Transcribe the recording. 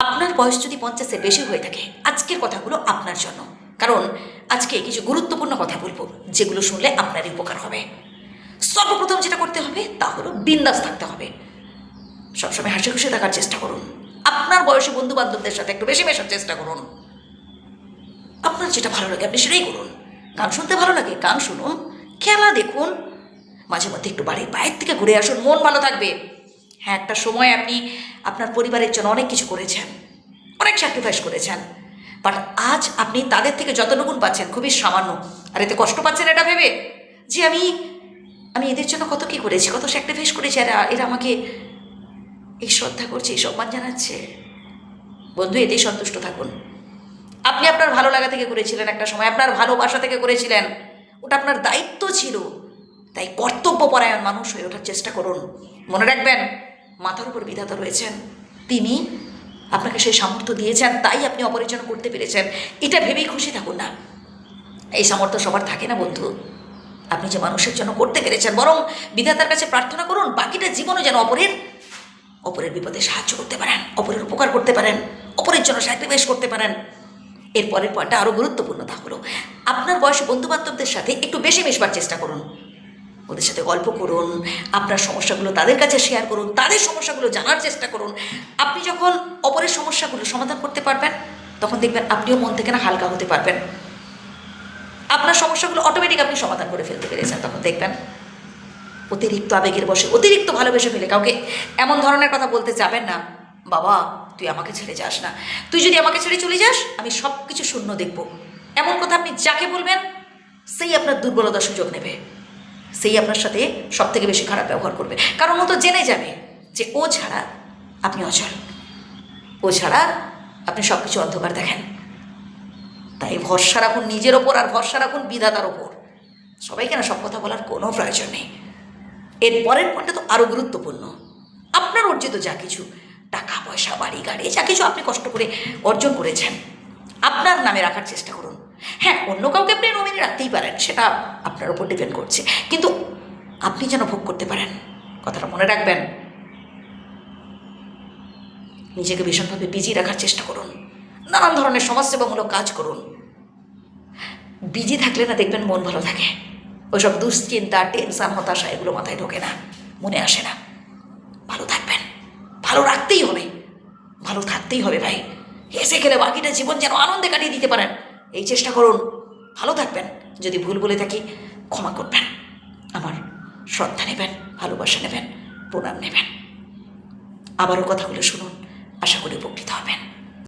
আপনার বয়স যদি পঞ্চাশের বেশি হয়ে থাকে, আজকের কথাগুলো আপনার জন্য। কারণ আজকে কিছু গুরুত্বপূর্ণ কথা বলব, যেগুলো শুনলে আপনারই উপকার হবে। সর্বপ্রথম যেটা করতে হবে, তা হলো বিন্দাস থাকতে হবে। সবসময় হাসি খুশি থাকার চেষ্টা করুন। আপনার বয়সী বন্ধু বান্ধবদের সাথে একটু বেশি মেশার চেষ্টা করুন। আপনার যেটা ভালো লাগে, আপনি সেটাই করুন। গান শুনতে ভালো লাগে, গান শুনুন, খেলা দেখুন। মাঝে মধ্যে একটু বাড়ির বাইরে থেকে ঘুরে আসুন, মন ভালো থাকবে। হ্যাঁ একটা সময় আপনি আপনার পরিবারের জন্য অনেক কিছু করেছেন, অনেক স্যাক্রিফাইস করেছেন। বাট আজ আপনি তাদের থেকে যতটুকুন পাচ্ছেন, খুবই সামান্য। আর এতে কষ্ট পাচ্ছেন এটা ভেবে? যে আমি আমি এদের জন্য কত কী করেছি, কত স্যাক্রিফাইস করেছি, এরা এরা আমাকে এই শ্রদ্ধা করছে, এই সম্মান জানাচ্ছে। বন্ধু, এতেই সন্তুষ্ট থাকুন। আপনি আপনার ভালো লাগা থেকে করেছিলেন একটা সময়, আপনার ভালোবাসা থেকে করেছিলেন। ওটা আপনার দায়িত্ব ছিল। তাই কর্তব্যপরায়ণ মানুষ হয়ে ওঠার চেষ্টা করুন। মনে রাখবেন মাথার উপর বিধাতা রয়েছেন। তিনি আপনাকে সেই সামর্থ্য দিয়েছেন, তাই আপনি অপরের জন্য করতে পেরেছেন। এটা ভেবেই খুশি থাকুন না। এই সামর্থ্য সবার থাকে না বন্ধু। আপনি যে মানুষের জন্য করতে পেরেছেন, বরং বিধাতার কাছে প্রার্থনা করুন, বাকিটা জীবনও যেন অপরের অপরের বিপদে সাহায্য করতে পারেন, অপরের উপকার করতে পারেন, অপরের জন্য স্যাক্রিফাইস করতে পারেন। এর পরের পয়েন্টটা আরও গুরুত্বপূর্ণ তা হলো, আপনার বয়সী বন্ধু বান্ধবদের সাথে একটু বেশি মিশবার চেষ্টা করুন। ওদের সাথে গল্প করুন, আপনার সমস্যাগুলো তাদের কাছে শেয়ার করুন, তাদের সমস্যাগুলো জানার চেষ্টা করুন। আপনি যখন অপরের সমস্যাগুলো সমাধান করতে পারবেন, তখন দেখবেন আপনিও মন থেকে না হালকা হতে পারবেন। আপনার সমস্যাগুলো অটোমেটিক আপনি সমাধান করে ফেলতে পেরেছেন, তখন দেখবেন অতিরিক্ত আবেগের বসে অতিরিক্ত ভালোবেসে ফেলে কাউকে এমন ধরনের কথা বলতে যাবেন না, বাবা, তুই আমাকে ছেড়ে যাস না। তুই যদি আমাকে ছেড়ে চলে যাস, আমি সব কিছু শূন্য দেখব। এমন কথা আপনি যাকে বলবেন, সেই আপনার দুর্বলতার সুযোগ নেবে। সেই আপনার সাথে সব থেকে বেশি খারাপ ব্যবহার করবে। কারণ ও তো জেনে যাবে যে ও ছাড়া আপনি অচল। ও ছাড়া আপনি সব কিছু অন্ধকার দেখেন। তাই ভরসা রাখুন নিজের ওপর আর ভরসা রাখুন বিধাতার ওপর। সবাইকে না সব কথা বলার কোনো প্রয়োজন নেই। এর পরের পয়েন্টটা তো আরও গুরুত্বপূর্ণ। আপনার অর্জিত যা কিছু, টাকা, পয়সা, বাড়ি, গাড়ি, যা কিছু আপনি কষ্ট করে অর্জন করেছেন, আপনার নামে রাখার চেষ্টা করুন। হ্যাঁ অন্য কাউকে আপনি নমিনি রাখতেই পারেন, সেটা আপনার উপর ডিপেন্ড করছে। কিন্তু আপনি যেন ভোগ করতে পারেন, কথাটা মনে রাখবেন। নিজেকে ভীষণভাবে বিজি রাখার চেষ্টা করুন। নানান ধরনের সমাজসেবামূলক কাজ করুন। বিজি থাকলে না দেখবেন মন ভালো থাকে। ওইসব দুশ্চিন্তা টেনশন হতাশা, এগুলো মাথায় ঢোকে না, মনে আসে না। ভালো থাকবেন। ভালো রাখতেই হবে। ভালো থাকতেই হবে ভাই। হেসে খেলে বাকিটা জীবন যেন আনন্দে কাটিয়ে দিতে পারেন। এই চেষ্টা করুন। ভালো থাকবেন। যদি ভুল বলে থাকি, ক্ষমা করবেন। আমার শ্রদ্ধা নেবেন, ভালোবাসা নেবেন, প্রণাম নেবেন। আবারও কথাগুলো শুনুন। আশা করি উপকৃত হবেন।